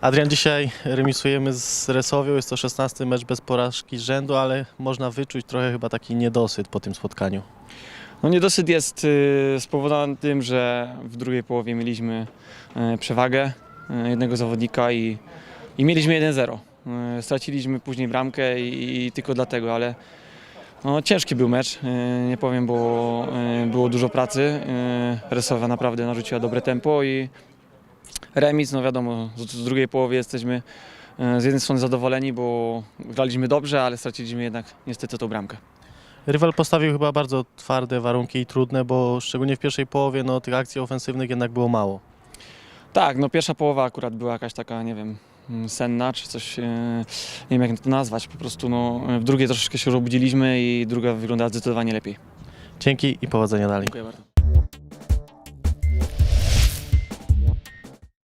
Adrian, dzisiaj remisujemy z Resowią, jest to 16 mecz bez porażki z rzędu, ale można wyczuć trochę chyba taki niedosyt po tym spotkaniu. No niedosyt jest y, spowodowany tym, że w drugiej połowie mieliśmy y, przewagę y, jednego zawodnika i, i mieliśmy 1-0. Y, Straciliśmy później bramkę i, i tylko dlatego, ale no, ciężki był mecz, nie powiem, bo było dużo pracy. Resowa naprawdę narzuciła dobre tempo i remis, no wiadomo, z, drugiej połowy jesteśmy y, z jednej strony zadowoleni, bo graliśmy dobrze, ale straciliśmy jednak niestety tą bramkę. Rywal postawił chyba bardzo twarde warunki i trudne, bo szczególnie w pierwszej połowie no, tych akcji ofensywnych jednak było mało. Tak, no pierwsza połowa akurat była jakaś taka, nie wiem, mm, senna czy coś, e, nie wiem jak to nazwać, po prostu no, w drugiej troszeczkę się obudziliśmy i druga wyglądała zdecydowanie lepiej. Dzięki i powodzenia dalej. Dziękuję bardzo.